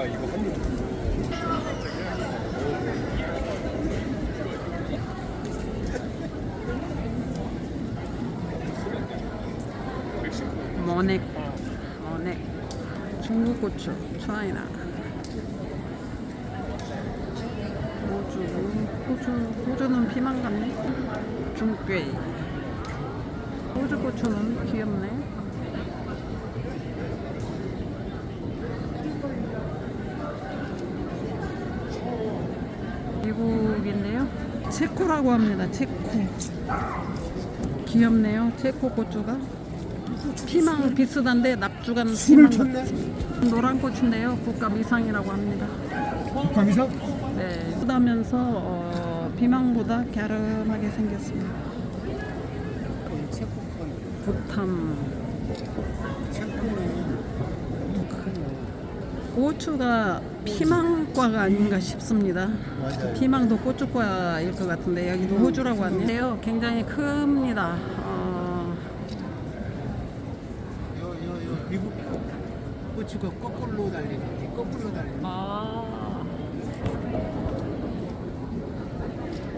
나 이거 한입 모네. 모네. 중국 고추 차이나. 호주 호주 호주는 피망 같네? 중꽤 호주 고추는 귀엽네. 미국인데요. 체코라고 합니다 체코. 귀엽네요 체코 고추가. 피망 비슷한데 납주간 술을 쳤네? 노란 고추인데요 국감 이상이라고 합니다. 거기서? 네 크다면서 어, 비망보다 갸름하게 생겼습니다. 북탐 고추가 피망과가 아닌가 싶습니다. 맞아요. 피망도 고추과일 것 같은데 여기도 호주라고 하네요. 굉장히 큽니다. 어, 요, 요, 요, 미국 고추가 거꾸로 달리는, 거꾸로 달리는. 아.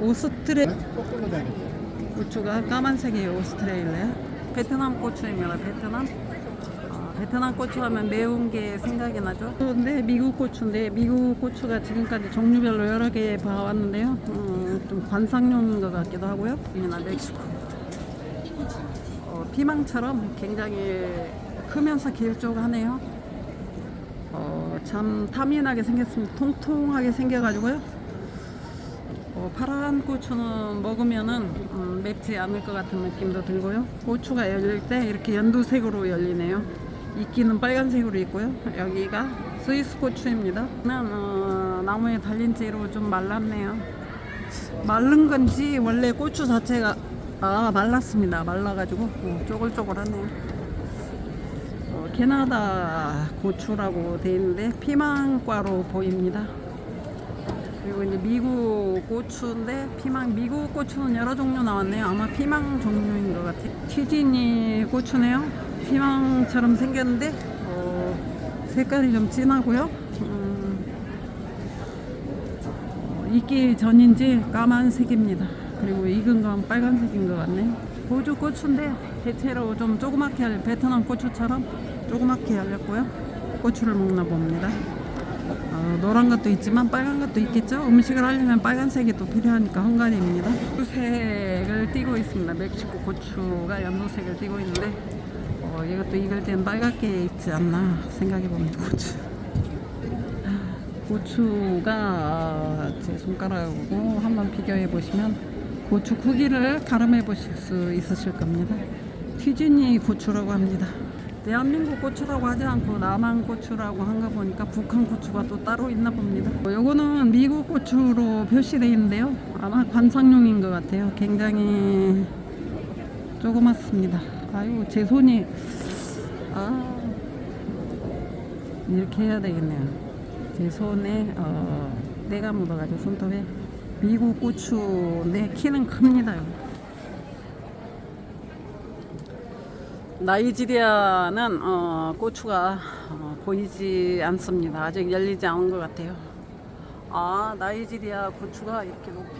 오스트레 거꾸로 달리는. 고추가 까만색이에요 오스트레일리아 베트남 고추입니다 베트남. 아, 베트남 고추 하면 매운 게 생각이 나죠? 근데 미국 고추인데 미국 고추가 지금까지 종류별로 여러 개 봐왔는데요. 음, 좀 관상용인 것 같기도 하고요. 이나 멕시코. 어, 피망처럼 굉장히 크면서 길쭉하네요. 어, 참 탐이나게 생겼습니다. 통통하게 생겨가지고요. 어, 파란 고추는 먹으면은 음, 맵지 않을 것 같은 느낌도 들고요. 고추가 열릴 때 이렇게 연두색으로 열리네요. 이끼는 빨간색으로 있고요. 여기가 스위스 고추입니다. 는 어, 나무에 달린 채로 좀 말랐네요. 마른 건지 원래 고추 자체가 아 말랐습니다. 말라가지고 어, 쪼글쪼글하네요. 어, 캐나다 고추라고 돼 있는데 피망과로 보입니다. 그리고 이제 미국 고추인데 피망 미국 고추는 여러 종류 나왔네요. 아마 피망 종류인 것 같아요. 튀지니 고추네요. 피망처럼 생겼는데 어, 색깔이 좀 진하고요. 음, 어, 익기 전인지 까만색입니다. 그리고 익은 건 빨간색인 것 같네요. 호주 고추인데 대체로 좀 조그맣게 할 베트남 고추처럼 조그맣게 열렸고요. 고추를 먹나 봅니다. 어, 노란 것도 있지만 빨간 것도 있겠죠. 음식을 하려면 빨간색이 또 필요하니까 헝가리입니다. 연두색을 띠고 있습니다. 멕시코 고추가 연두색을 띠고 있는데 어, 이것도 익을 땐 빨갛게 익지 않나 생각해 봅니다. 고추. 고추가 제 손가락으로 한번 비교해 보시면 고추 크기를 가름해 보실 수 있으실 겁니다. 튀지니 고추라고 합니다. 대한민국 고추라고 하지 않고 남한 고추라고 한가 보니까 북한 고추가 또 따로 있나 봅니다. 어, 요거는 미국 고추로 표시되어 있는데요. 아마 관상용인 것 같아요. 굉장히 조그맣습니다. 아유, 제 손이 아 이렇게 해야 되겠네요. 제 손에 어, 때가 묻어가지고 손톱에 미국 고추인데 키는 큽니다. 나이지리아는 어, 고추가 어, 보이지 않습니다. 아직 열리지 않은 것 같아요. 아, 나이지리아 고추가 이렇게 높이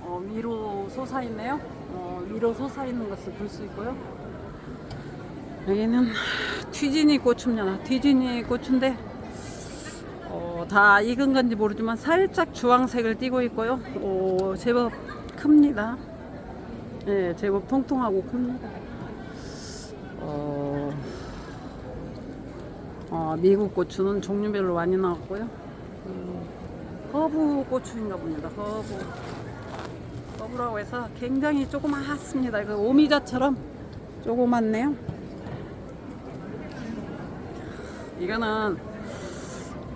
어, 위로 솟아 있네요. 어, 위로 솟아 있는 것을 볼 수 있고요. 여기는 튀지니 고추입니다. 튀지니 고추인데 어, 다 익은 건지 모르지만 살짝 주황색을 띠고 있고요. 오, 제법 큽니다. 예, 제법 통통하고 큽니다. 어, 어, 미국 고추는 종류별로 많이 나왔고요. 음, 허브 고추인가 봅니다. 허브. 허브라고 해서 굉장히 조그맣습니다. 그 오미자처럼 조그맣네요. 이거는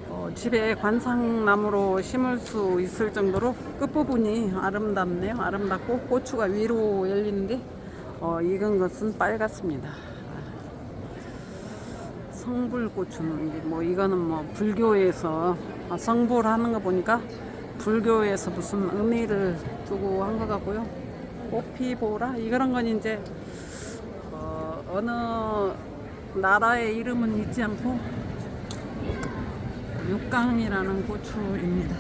어, 집에 관상나무로 심을 수 있을 정도로 끝부분이 아름답네요. 아름답고 고추가 위로 열리는데 어, 익은 것은 빨갛습니다. 성불고추는 뭐 이거는 뭐 불교에서 아, 성불하는 거 보니까 불교에서 무슨 의미를 두고 한 것 같고요. 꽃피보라 이런 건 이제 어, 어느 나라의 이름은 있지 않고 육강이라는 고추입니다.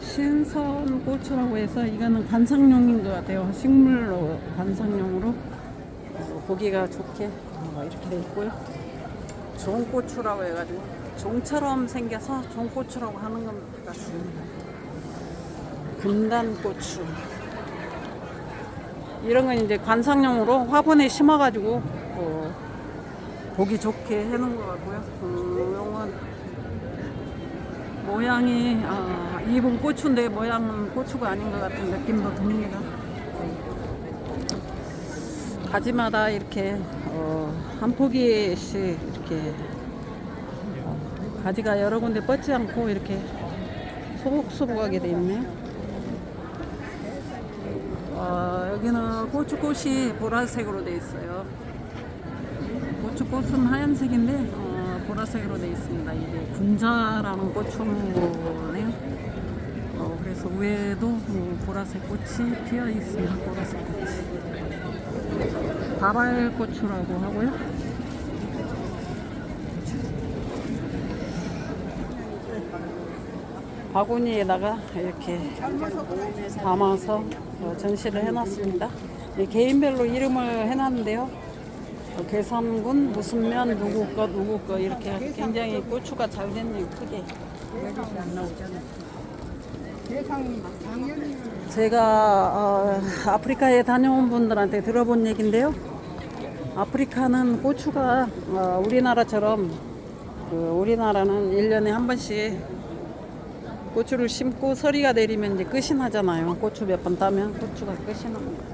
신선 고추라고 해서 이거는 관상용인 것 같아요. 식물로 관상용으로 어, 어, 보기가 좋게 어, 이렇게 돼 있고요. 종고추라고 해가지고 종처럼 생겨서 종고추라고 하는 것 같습니다. 금단고추. 이런 건 이제 관상용으로 화분에 심어가지고 어, 보기 좋게 해놓은 것 같고요. 음, 이런 건 모양이 아, 입은 고추인데 모양은 고추가 아닌 것 같은 느낌도 듭니다. 가지마다 이렇게 어, 한 포기씩 이렇게 어, 가지가 여러 군데 뻗지 않고 이렇게 소복소복하게 돼 있네요. 어, 여기는 고추꽃이 보라색으로 돼 있어요. 고추꽃은 하얀색인데 어, 보라색으로 돼 있습니다. 이게 분자라는 고추네요. 어, 그래서 위에도 뭐 보라색 꽃이 피어 있습니다. 보라색 꽃이. 다발고추라고 하고요. 바구니에다가 이렇게 담아서 어, 전시를 해놨습니다. 이 개인별로 이름을 해놨는데요. 어, 계산군 무슨 면 누구 거 누구 거 이렇게 굉장히 고추가 잘 됐네요. 크게. 제가 어, 아프리카에 다녀온 분들한테 들어본 얘긴데요. 아프리카는 고추가 어, 우리나라처럼 그 우리나라는 1년에 한 번씩 고추를 심고 서리가 내리면 이제 끝이 나잖아요. 고추 몇 번 따면 고추가 끝이 납니다.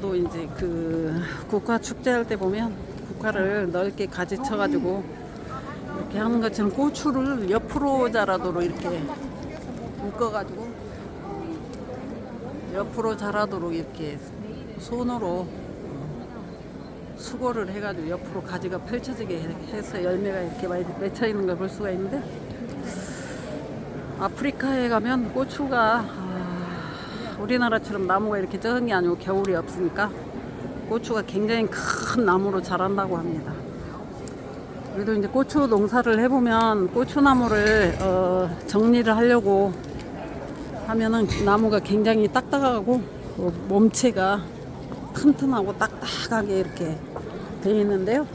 또 이제 그 국화 축제할 때 보면 국화를 넓게 가지 쳐가지고 이렇게 하는 것처럼 고추를 옆으로 자라도록 이렇게 묶어가지고 옆으로 자라도록 이렇게 손으로 수고를 해가지고 옆으로 가지가 펼쳐지게 해서 열매가 이렇게 많이 맺혀 있는 걸 볼 수가 있는데 아프리카에 가면 고추가 아, 우리나라처럼 나무가 이렇게 적은 게 아니고 겨울이 없으니까 고추가 굉장히 큰 나무로 자란다고 합니다. 그래도 이제 고추 농사를 해보면 고추나무를 어, 정리를 하려고 하면은 나무가 굉장히 딱딱하고 어, 몸체가 튼튼하고 딱딱하게 이렇게 되어 있는데요.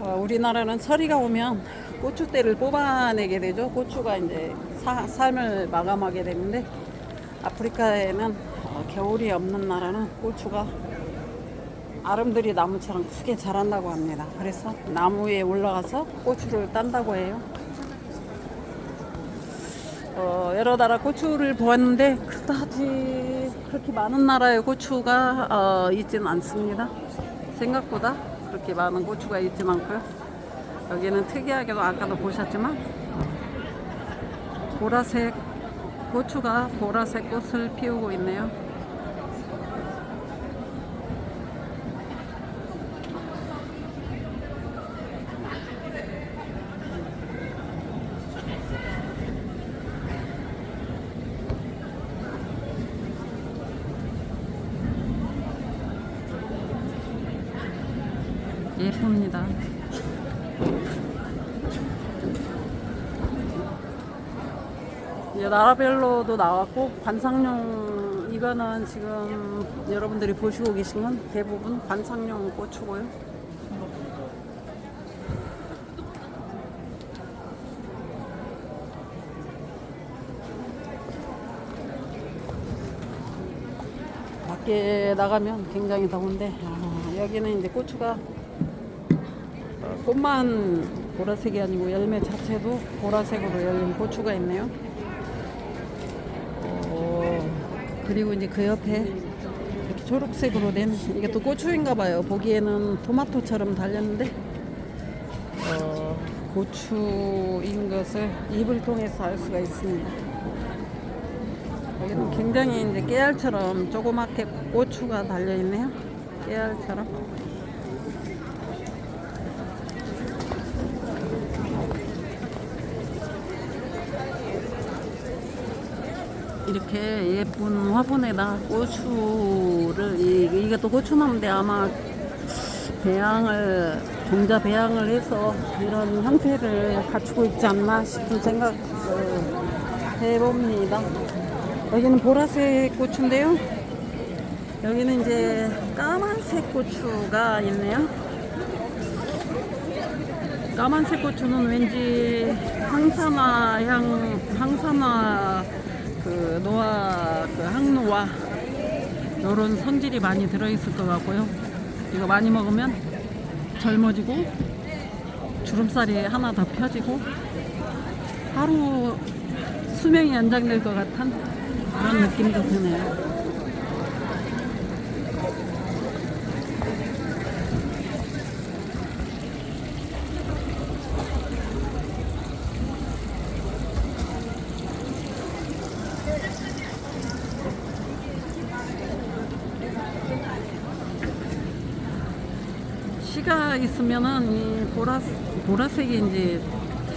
어, 우리나라는 서리가 오면 고추대를 뽑아내게 되죠. 고추가 이제 사- 삶을 마감하게 되는데 아프리카에는 어, 겨울이 없는 나라는 고추가 아름드리 나무처럼 크게 자란다고 합니다. 그래서 나무 위에 올라가서 고추를 딴다고 해요. 어, 여러 나라 고추를 보았는데 그다지 그렇게 많은 나라의 고추가 어, 있지는 않습니다. 생각보다 그렇게 많은 고추가 있지는 않고요. 여기는 특이하게도 아까도 보셨지만 보라색 고추가 보라색 꽃을 피우고 있네요. 예쁩니다. 이제 나라별로도 나왔고 관상용 이거는 지금 여러분들이 보시고 계신 건 대부분 관상용 고추고요. 밖에 나가면 굉장히 더운데 아, 여기는 이제 고추가 어, 꽃만 보라색이 아니고 열매 자체도 보라색으로 열린 고추가 있네요. 어, 그리고 이제 그 옆에 이렇게 초록색으로 된 이게 또 고추인가 봐요. 보기에는 토마토처럼 달렸는데 어, 고추인 것을 입을 통해서 알 수가 있습니다. 여기는 굉장히 이제 깨알처럼 조그맣게 고추가 달려 있네요. 깨알처럼. 이렇게 예쁜 화분에다 고추를 이, 이게 또 고추나무인데 아마 배양을 종자 배양을 해서 이런 형태를 갖추고 있지 않나 싶은 생각을 해봅니다. 여기는 보라색 고추인데요. 여기는 이제 까만색 고추가 있네요. 까만색 고추는 왠지 항산화 향, 항산화 그 노화, 그 항노화 이런 성질이 많이 들어있을 것 같고요. 이거 많이 먹으면 젊어지고 주름살이 하나 더 펴지고 하루 수명이 연장될 것 같은 그런 느낌도 드네요. 씨가 있으면은 이 보라 보라색이 이제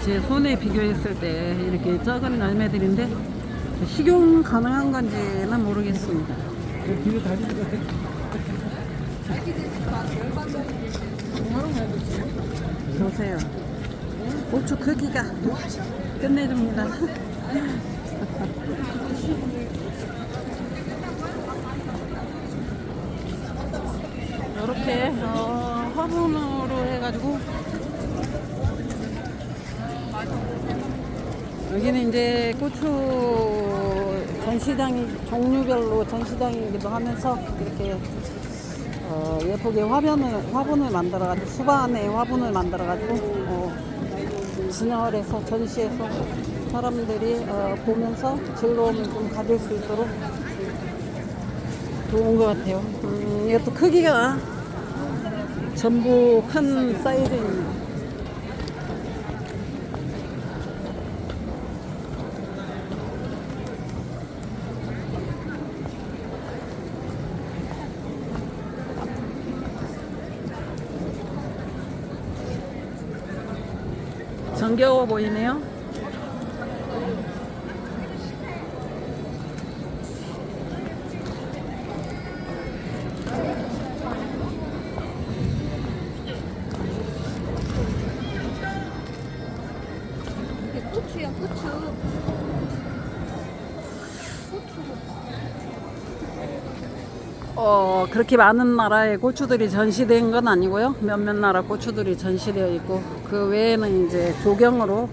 제 손에 비교했을 때 이렇게 작은 열매들인데 식용 가능한 건지는 모르겠습니다. 보세요. 고추 크기가 끝내줍니다. 이렇게 어, 화분으로 해가지고 여기는 이제 고추 전시장이 종류별로 전시장이기도 하면서 이렇게 어, 예쁘게 화분을 화분을 만들어가지고 수반에 화분을 만들어가지고 어, 진열해서 전시해서 사람들이 어, 보면서 즐거움을 좀 가질 수 있도록 좋은 것 같아요. 음, 이것도 크기가 전부 큰 사이즈입니다. 정겨워 보이네요. 어, 그렇게 많은 나라의 고추들이 전시된 건 아니고요. 몇몇 나라 고추들이 전시되어 있고, 그 외에는 이제 조경으로